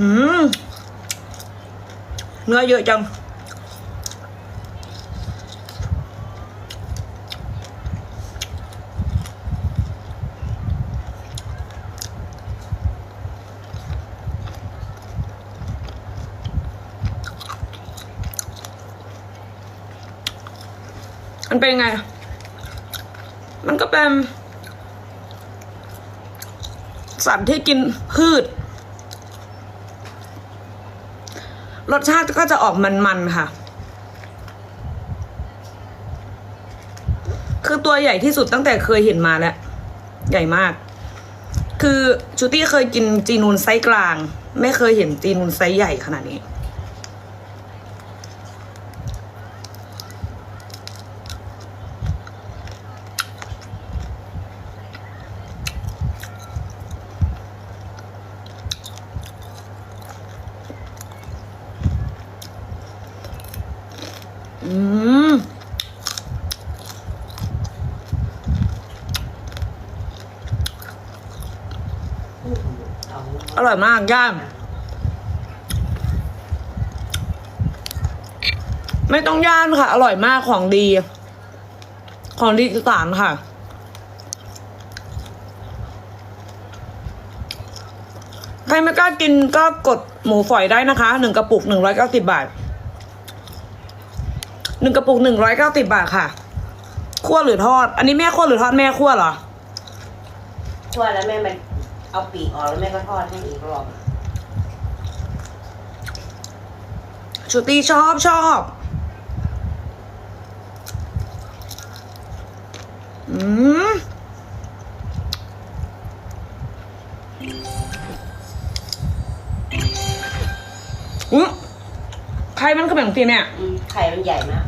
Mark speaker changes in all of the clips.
Speaker 1: เนื้อเยอะจัง มันเป็นไง มันก็เป็นสัตว์ที่กินพืช รสชาติก็จะออกมันๆค่ะ คือตัวใหญ่ที่สุดตั้งแต่เคยเห็นมาแล้ว ใหญ่มาก คือชูตี้เคยกินจีนูนไซส์กลาง ไม่เคยเห็นจีนูนไซส์ใหญ่ขนาดนี้ อืม อ ร่อยมากย่างไม่ต้องย่านค่ะ อร่อยมากของดี ของดีอีสานค่ะ ใครไม่กล้ากินก็กดหมูฝอยได้นะคะหนึ่งกระปุกหนึ่งร้อยเก้าสิบาทหนึ่งกระปุกหนึ่งร้อยเก้าสิบาทค่ะคั่วหรือทอด อันนี้แม่คั่วหรือทอดแม่คั่วเหรอ
Speaker 2: ช่วแล้วแม่มัน เอาปีกออกแล้วแม่ก็ทอดให้อีกรอบ
Speaker 1: ชูตี้ชอบชอบ อืมอืมใครมันก็แบบทีเนี่ย
Speaker 2: อืมไข่มันใหญ่มาก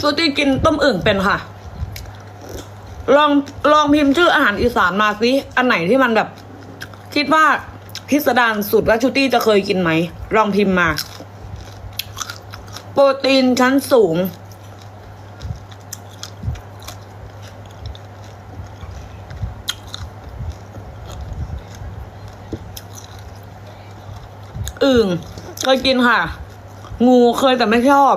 Speaker 1: ชูตี้กินต้มอึ่งเป็นค่ะ ลองลองพิมพ์ชื่ออาหารอีสานมาสิอันไหนที่มันแบบ คิดว่าพิสดารสุดว่าชูตี้จะเคยกินไหม ลองพิมพ์มา โปรตีนชั้นสูง อึ่งเคยกินค่ะ งูเคยแต่ไม่ชอบ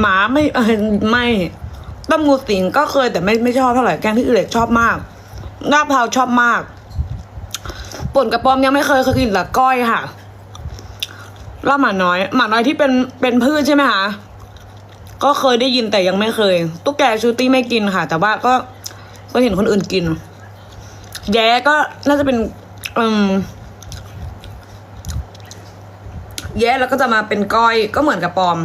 Speaker 1: หมาไม่เออไม่ต้มงูสิงก็เคยแต่ไม่ไม่ชอบเท่าไหร่แกงที่อื่นชอบมากลาบเผาชอบมากป่นกระป๋อมยังไม่เคยเคยกินแต่ก้อยค่ะลาบหมาน้อย หมาน้อยที่เป็นเป็นพืชใช่ไหมคะก็เคยได้ยินแต่ยังไม่เคย ตุ๊กแกชูตี้ไม่กินค่ะ แต่ว่าก็ก็เห็นคนอื่นกิน แย้ก็น่าจะเป็นอืมแย้แล้วก็จะมาเป็นก้อยก็เหมือนกับปอม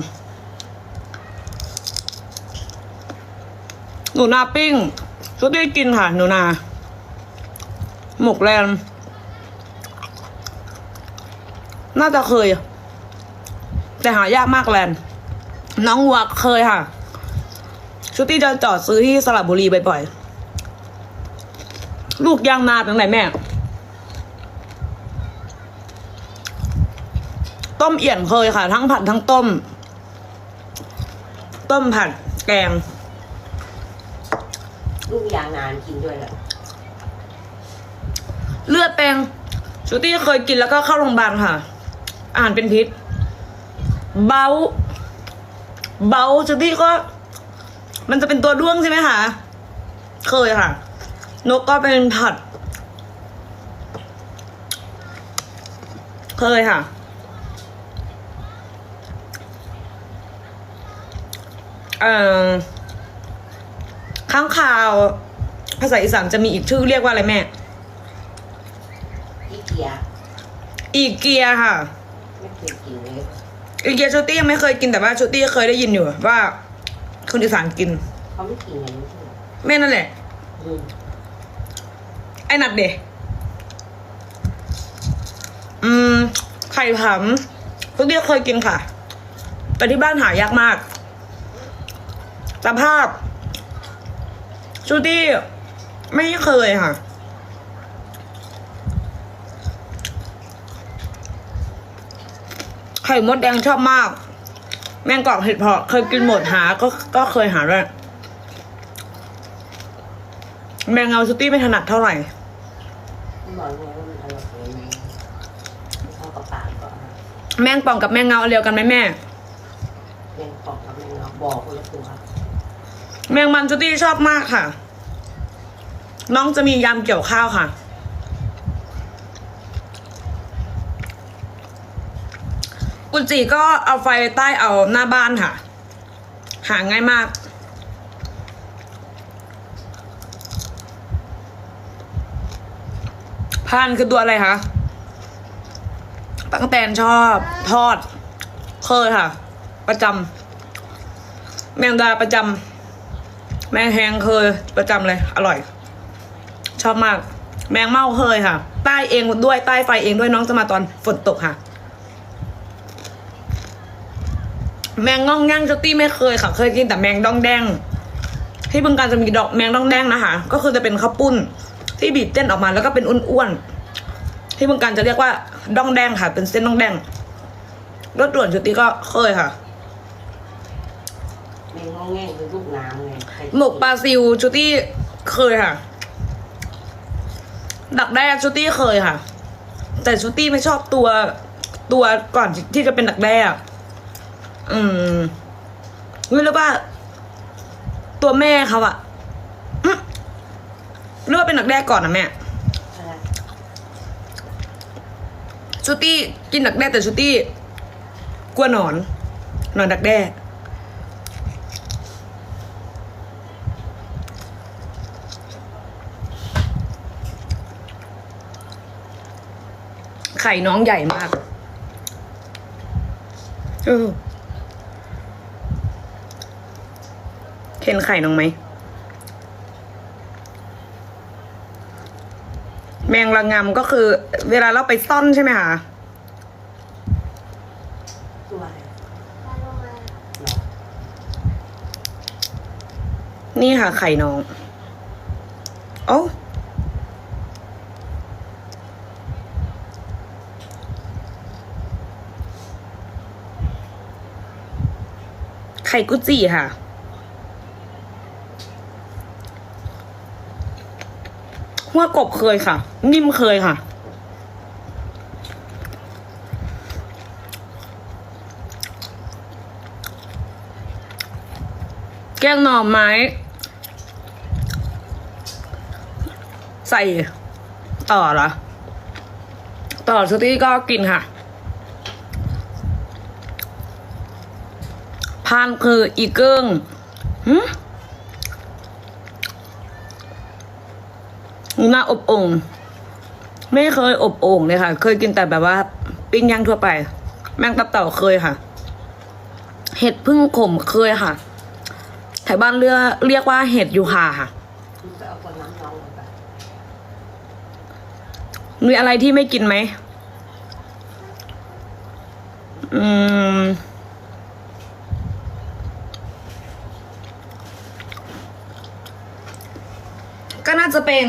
Speaker 1: หนูนาปิ้งชุดที่กินค่ะ หนูนา หมกแรมน่าจะเคย แต่หายากมากแลนน้องวักเคยค่ะ ชุดที่จะจอดซื้อที่สระบุรีบ่อยๆลูกยางนาเป็นไหนแม่ ต้มเอี่ยนเคยค่ะ ทั้งผัดทั้งต้ม ต้มผัดแกง
Speaker 2: ลูกยางนานกินด้วยแหละ
Speaker 1: เลือดแปลงชูตี้เคยกินแล้วก็เข้าโรงพยาบาลค่ะอาหารเป็นพิษ เบา เบาชูตี้ก็ มันจะเป็นตัวด้วงใช่ไหมคะ เคยค่ะ นกก็เป็นผัด เคยค่ะเอ่อ ข้างคาว ภาษาอีสานจะมีอีกชื่อเรียกว่าอะไรแม่
Speaker 2: อีเกีย
Speaker 1: อีเกียค่ะ
Speaker 2: ไม่เคยกินเลย
Speaker 1: อีเกียชูตี้ยังไม่เคยกินแต่ว่าชูตี้เคยได้ยินอยู่ว่าคนอีสานกิน
Speaker 2: เขาไม่กินกันไม่ใช่เหรอ
Speaker 1: แม่นั่นแหละ
Speaker 2: อืม
Speaker 1: ไอ้หนัดเดะอืม ไข่ผำชูตี้เคยกินค่ะ แต่ที่บ้านหายากมาก สภาพ ชูตี้ไม่เคยค่ะ ไข่มดแดงชอบมาก แมงกอกเห็ดเพาะเคยกินหมดหาก็ก็เคยหาด้วยแมงเงาชูตี้ไม่ถนัดเท่าไหร่
Speaker 2: มันบอกไงว่ามันอร่อยเลยไหมเข้ากับปากก่อนนะ
Speaker 1: แมงป่องกับแมงเงาอันเดียวกันไหมแม่
Speaker 2: แมงปอกกับแมงเงาบอกคนละตัว
Speaker 1: แมงมันชูตี้ชอบมากค่ะ น้องจะมียำเกี่ยวข้าวค่ะอุญจิก็เอาไฟใต้เอาหน้าบ้านค่ะ หาง่ายมากพานคือตัวอะไรคะตั๊กแตนชอบทอด เคยค่ะ ประจำแมงดาประจำ แมงแหงเคยประจำเลย อร่อย ชอบมาก แมงเม่าเคยค่ะ ใต้เองด้วยใต้ไฟเองด้วยน้องจะมาตอนฝนตกค่ะ แมงง่องย่างเจตตี้ไม่เคยค่ะ เคยกินแต่แมงดองแดง ที่บึงการจะมีดอกแมงดองแดงนะคะ ก็คือจะเป็นข้าวปุ้น ที่บีบเส้นออกมาแล้วก็เป็นอ้วนๆที่บึงการจะเรียกว่าดองแดงค่ะ เป็นเส้นดองแดงรสด่วนเจตตี้ก็เคยค่ะ
Speaker 2: แมงงองแงงคือลูกน้ำไงใคร
Speaker 1: หมกปลาซิวชูตี้เคยค่ะ ดักแด้ชูตี้เคยค่ะ แต่ชูตี้ไม่ชอบตัวตัวก่อนที่จะเป็นดักแด้อะอืมไม่รู้ว่า ตัวแม่เขาอะอืมหรือว่าเป็นดักแด้ก่อนนะแม่
Speaker 2: อะไร
Speaker 1: ชูตี้กินดักแด้แต่ชูตี้กลัวหนอน หนอนดักแด้ ไข่น้องใหญ่มากเออเห็นไข่น้องไหม แมงระงำก็คือ เวลาเราไปซ่อนใช่ไหมคะนี่ค่ะไข่น้อง โอ้ ข่กุจิค่ะ หัวกบเคยค่ะ นิ่มเคยค่ะ แกงหน่อไม้ ใส่ต่อเหรอต่อสตี้ก็กินค่ะ พานคืออีเกิ้งหึหน้าอบโอ่งไม่เคยอบโอ่งเลยค่ะ เคยกินแต่แบบว่า ปิ้งย่างทั่วไป แมงตับเต่าเคยค่ะ เห็ดพึ่งขมเคยค่ะแถวบ้านเรียกเรียกว่าเห็ดยูคาค่ะ มีอะไรที่ไม่กินไหม อืม ก็น่าจะเป็น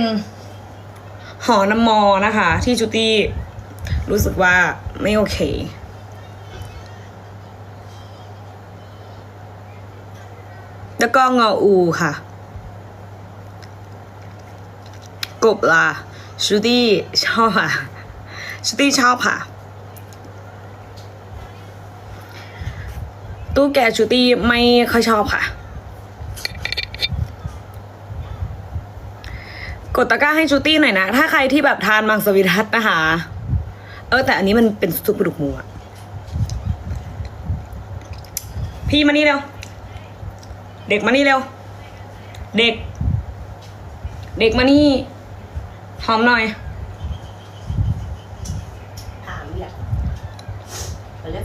Speaker 1: หอน้ำมอนะคะ ที่จูตี้รู้สึกว่าไม่โอเคแล้วก็งออูค่ะ กบล่ะชูตี้ชอบค่ะชูตี้ชอบค่ะ ตู้แกชูตี้ไม่ค่อยชอบค่ะ กดตะกร้าให้ชูตี้หน่อยนะ ถ้าใครที่แบบทานมังสวิรัตนะคะ เออแต่อันนี้มันเป็นซุปกระดูกหมูอะพี่มานี่เร็ว เด็กมานี่เร็ว เด็ก เด็กมานี่หอมหน่อย
Speaker 2: ถามอยากไปเลย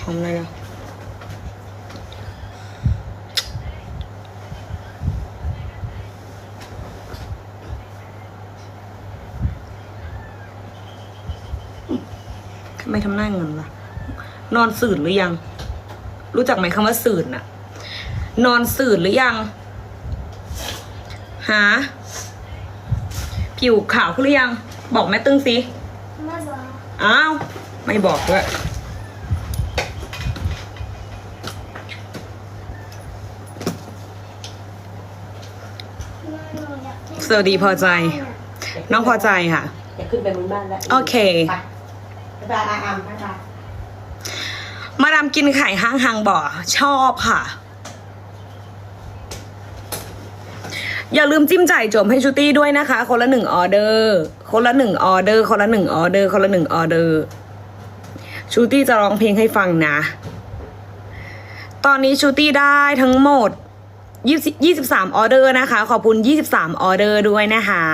Speaker 1: หอมหน่อยเร็ว ไมทำหน้าเงินล่ะนอนสื่นหรือยัง รู้จักไหมคำว่าสื่นน่ะนอนสื่นหรือยังหาผิวขาวขึ้นหรือยัง บอกแม่ตึ้งสิ
Speaker 3: ไม่บอก
Speaker 1: อ้าวไม่บอกด้วย
Speaker 3: ไส
Speaker 1: วัสดีพอใจ น้องพอใจค่ะ
Speaker 2: จะขึ้นไปบนบ้านแล้ว
Speaker 1: โอเค
Speaker 2: ไป บ๊ายบายอาอามายบาย
Speaker 1: มาดามกินไข่ห้างหางบ่อชอบค่ะ อย่าลืมจิ้มจ่ายจมให้ชูตี้ด้วยนะคะ คนละหนึ่งออเดอร์ คนละหนึ่งออเดอร์ คนละหนึ่งออเดอร์ คนละหนึ่งออเดอร์ ชูตี้จะร้องเพลงให้ฟังนะ ตอนนี้ชูตี้ได้ทั้งหมด20 23ออเดอร์นะคะ ขอบคุณ23ออเดอร์ด้วยนะคะ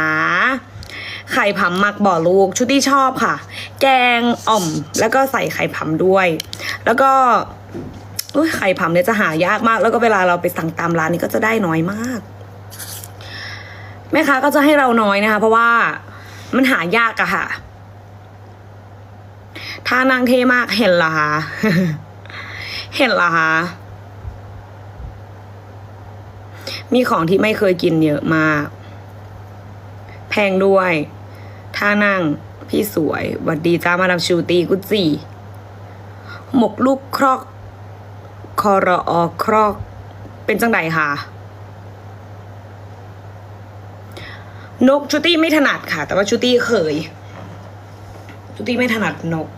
Speaker 1: ไข่ผำหมักบ่อลูกชุตี้ชอบค่ะ แกงอ่อมแล้วก็ใส่ไข่ผำด้วย แล้วก็ไข่ผำเนี่ยจะหายากมาก แล้วก็เวลาเราไปสั่งตามร้านนี้ก็จะได้น้อยมาก แม่ค้าก็จะให้เราน้อยนะคะ เพราะว่ามันหายากอะค่ะท่านางเทมากเห็นเหรอคะเห็นเหรอคะมีของที่ไม่เคยกินเยอะมาก แพงด้วย ท่านั่ง พี่สวยหวัดดีจ้ามาดามชูตีกุจีหมกลูกครอก คอรออครอก เป็นจังไดค่ะ นกชูตี้ไม่ถนัดค่ะ แต่ว่าชูตี้เคยชูตี้ไม่ถนัดนก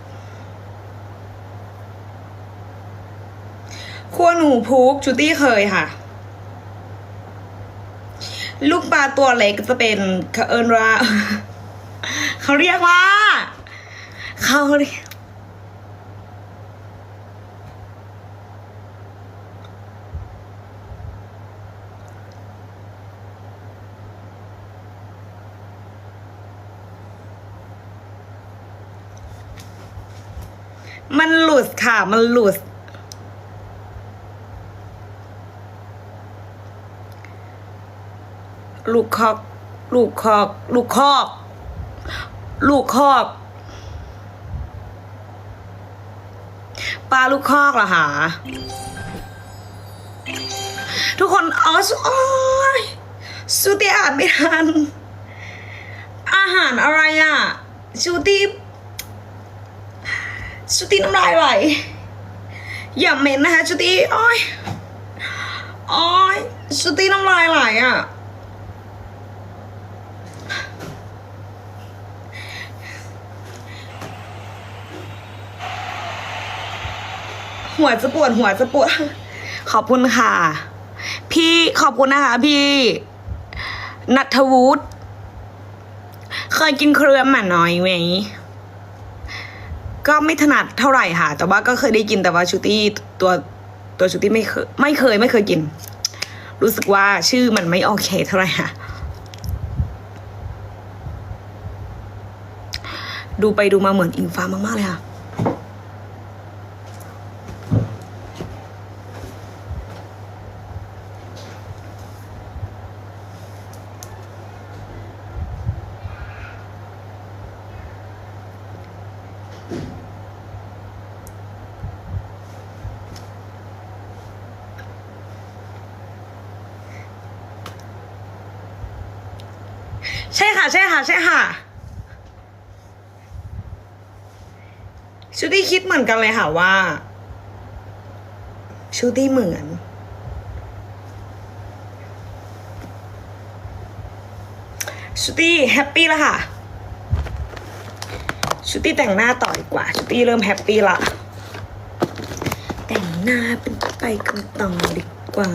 Speaker 1: ขั้วหนูพุกชูตี้เคยค่ะ ลูกปลาตัวเล็กจะเป็นเอินว่า เขาเรียกว่าเขาเรียกมันหลุดค่ะ มันหลุด ลูกคอก ลูกคอก ลูกคอก ลูกคอกปลาลูกคอกเหรอคะทุกคนอ๋อสุโอ้ยสุตีอ่านไม่ทัน อาหารอะไรอะชูตีชูตีน้ำลายไหลอย่าเหม็นนะคะชูตีอ้อยอ้อยชูตีน้ำลายไหลอะ หัวจะปวดหัวจะปวด ขอบคุณค่ะ พี่ขอบคุณนะคะพี่นัทวุฒิเคยกินเครือหมาน้อยไหมก็ไม่ถนัดเท่าไหร่ค่ะ แต่ว่าก็เคยได้กินแต่ว่าชูตี้ตัวตัวชูตี้ไม่เคยไม่เคยไม่เคยกิน รู้สึกว่าชื่อมันไม่โอเคเท่าไหร่ค่ะ ดูไปดูมาเหมือนอิงฟ้ามากๆเลยค่ะ ค่ะ ใช่ค่ะ ใช่ค่ะ ชูตี้คิดเหมือนกันเลยค่ะว่า ชูตี้เหมือน ชูตี้แฮปปี้แล้วค่ะ ชูตี้แต่งหน้าต่อดีกว่า ชูตี้เริ่มแฮปปี้ละ แต่งหน้าเป็นไปกันต่อดีกว่า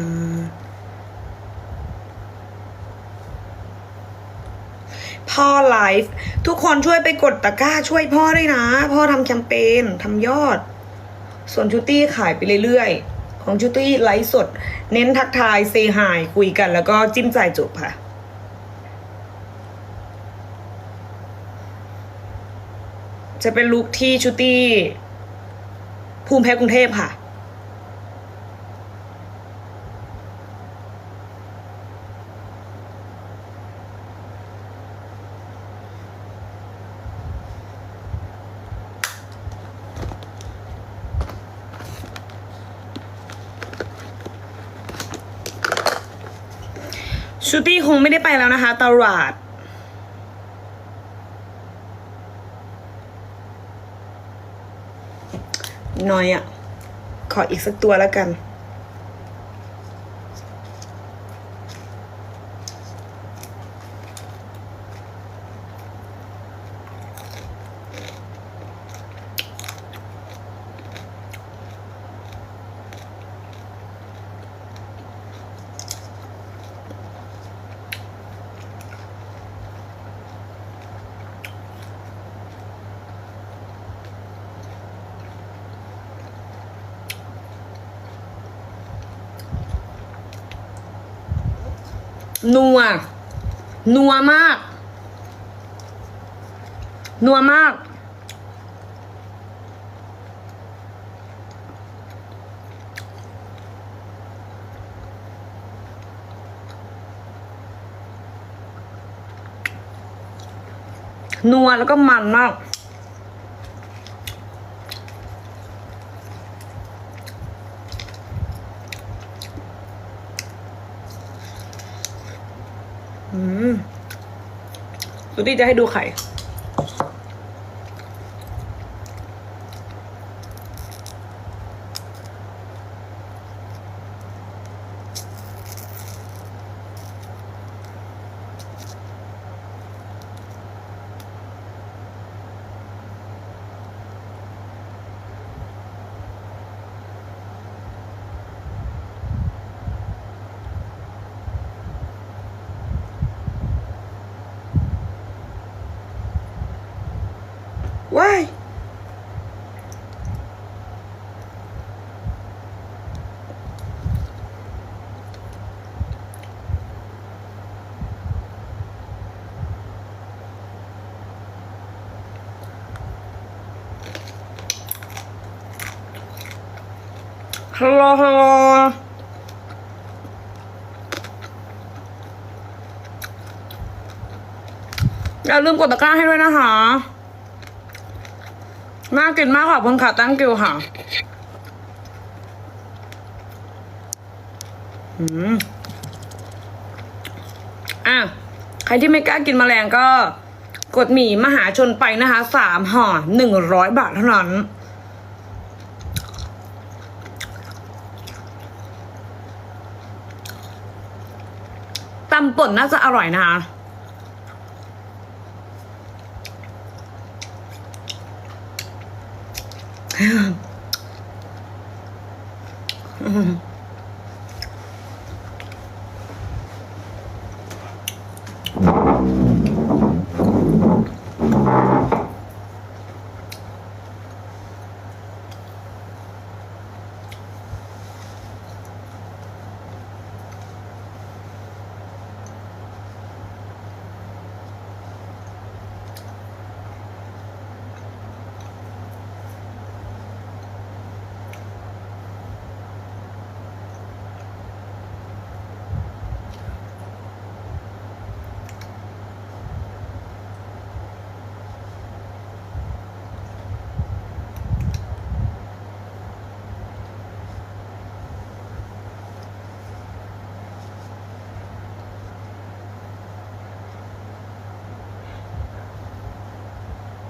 Speaker 1: พ่อไลฟ์ทุกคนช่วยไปกดตะกร้าช่วยพ่อด้วยนะ พ่อทำแคมเปญทำยอด ส่วนชูตี้ขายไปเรื่อยๆ ของชูตี้ไลฟ์สด เน้นทักทายเซฮายคุยกันแล้วก็จิ้มจ่ายจบค่ะจะเป็นลุคที่ชูตี้ภูมิแพ้กรุงเทพค่ะ ชูตี้คงไม่ได้ไปแล้วนะคะตลาดน้อยอะ่ะ ขออีกสักตัวแล้วกัน
Speaker 2: เนั
Speaker 1: ว นัวมาก นัวมาก นัวแล้วก็มันมาก อืม ดูดิจะให้ดูไข่ ว้าย ฮัลโหลฮัลโหลอย่าลืมกดตะกร้าให้ด้วยนะคะน่ากินมากค่ะคุณค่ะตั้งกิวค่ะอืมอะ ใครที่ไม่กล้ากินแมลงก็ กดหมี่มหาชนไปนะคะ สามห่อหนึ่งร้อยบาทเท่านั้นำป่นน่าจะอร่อยนะคะ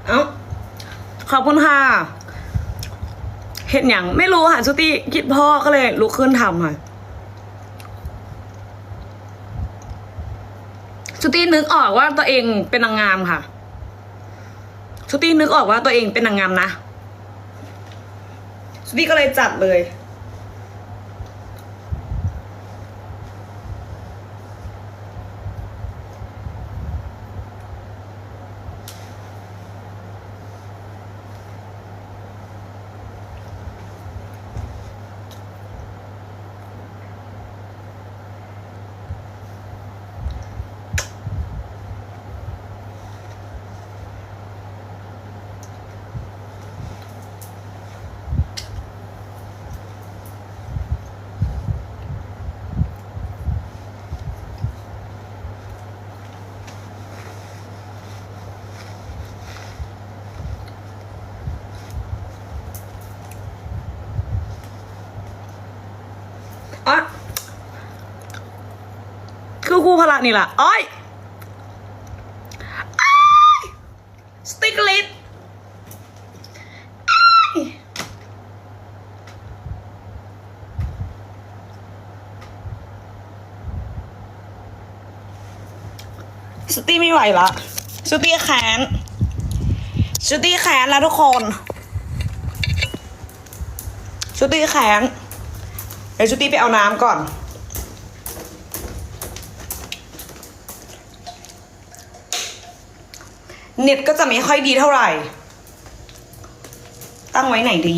Speaker 1: เอ้า ขอบคุณค่ะ เห็นอย่างไม่รู้ค่ะชุตี้คิดพ่อก็เลยลุกขึ้นทำค่ะชุตี้นึกออกว่าตัวเองเป็นนางงามค่ะชุตี้นึกออกว่าตัวเองเป็นนางงามนะชุตี้ก็เลยจัดเลย อ๋อ คือครูพละนี่แหละอ้อยอ้ายสติกลิตสตีไม่ไหวละสตีแขนสตีแขนแล้วทุกคนสตีแขนเดี๋ยวชุตี้ไปเอาน้ำก่อน เน็ตก็จะไม่ค่อยดีเท่าไหร่ ตั้งไว้ไหนดี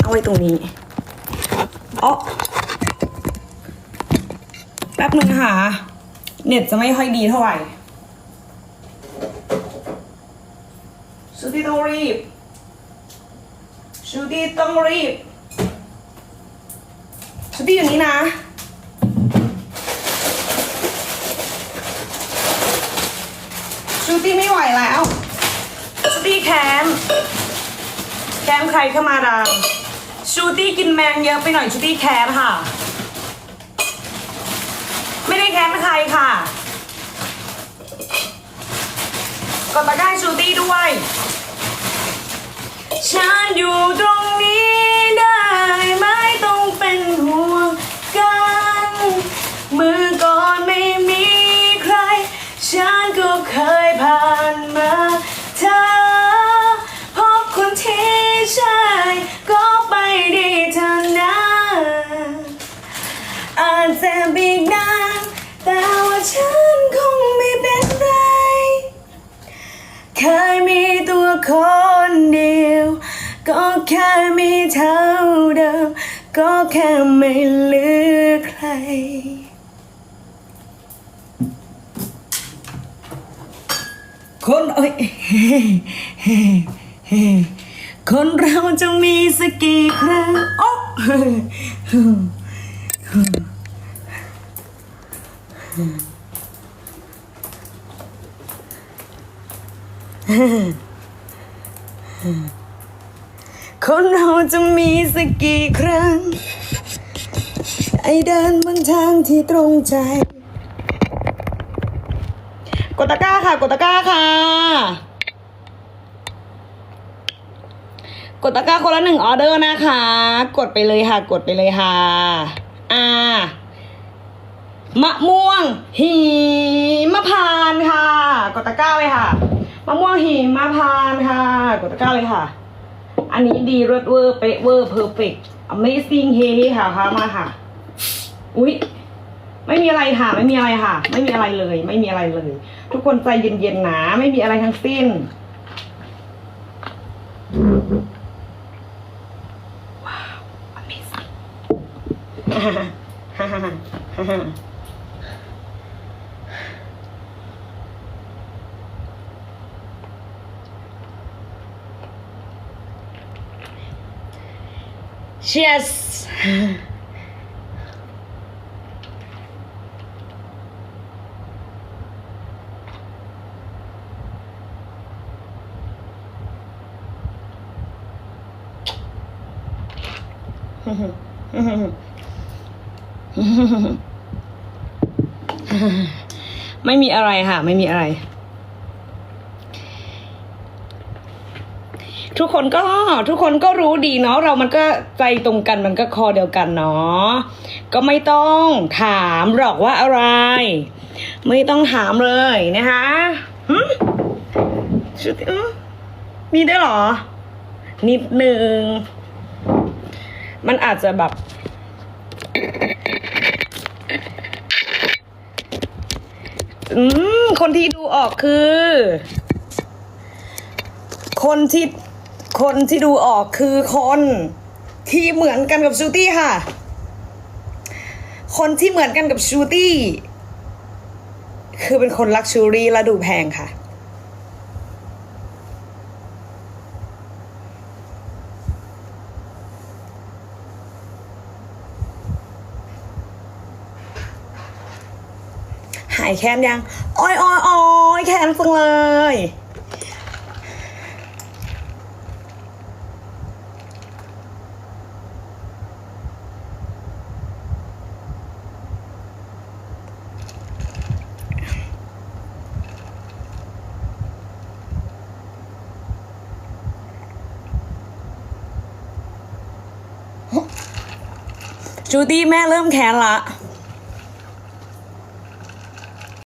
Speaker 1: เอาไว้ตรงนี้อ๋อไปป๊บนึงค่ะ เน็ตจะไม่ค่อยดีเท่าไหร่ชูตี้ต้องรีบชูตี้ต้องรีบชูตี้อยู่นี้นะ ตี้ไม่ไหวแล้วชูตี้แคมแคมใครเข้ามาดังชูตี้กินแมงเยอะไปหน่อยชูตี้แคมค่ะ ไม่ได้แคมใครค่ะกดตะกร้าให้ชูตี้ด้วยฉันอยู่ตรง คนเดียว ก็แค่มีเท่าเดิม ก็แค่ไม่เหลือใครคนเอ้ยคนเราจะมีสักกี่ครั้งโอ้ คนเราจะมีสักกี่ครั้ง ไอเดินบนทางที่ตรงใจ กดตะกร้าค่ะ กดตะกร้าค่ะ กดตะกร้าคนละหนึ่งออเดอร์นะคะ กดไปเลยค่ะ กดไปเลยค่ะ อ่ามะม่วงหิมะพานค่ะ กดตะกร้าเลยค่ะ มะม่วงหิมะพานค่ะ กดตะกร้าเลยค่ะ อันนี้ดีเลิศเวอร์เป๊ะเวอร์เพอร์เฟกต์ Amazing เฮเฮค่ะค่ะมาค่ะ อุ๊ยไม่มีอะไรค่ะ ไม่มีอะไรค่ะ ไม่มีอะไรเลย ไม่มีอะไรเลย ทุกคนใจเย็นๆนะไม่มีอะไรทั้งสิ้น ว้าว Amazing เชียสไม่มีอะไรค่ะ ไม่มีอะไร ทุกคนก็ทุกคนก็รู้ดีเนาะเรามันก็ใจตรงกันมันก็คอเดียวกันเนาะก็ไม่ต้องถามหรอกว่าอะไร ไม่ต้องถามเลยนะคะหึชุดมีได้หรอ นิดหนึ่งมันอาจจะแบบอืมคนที่ดูออกคือ คนที่ คนที่ดูออกคือคนที่เหมือนกันกับชูตี้ค่ะ คนที่เหมือนกันกับชูตี้คือเป็นคนลักชูรี่และดูแพงค่ะ หายแค้นยังอ้อยอ้อยอ้อยแค้นจังเลย จูดี้แม่เริ่มแค้นละ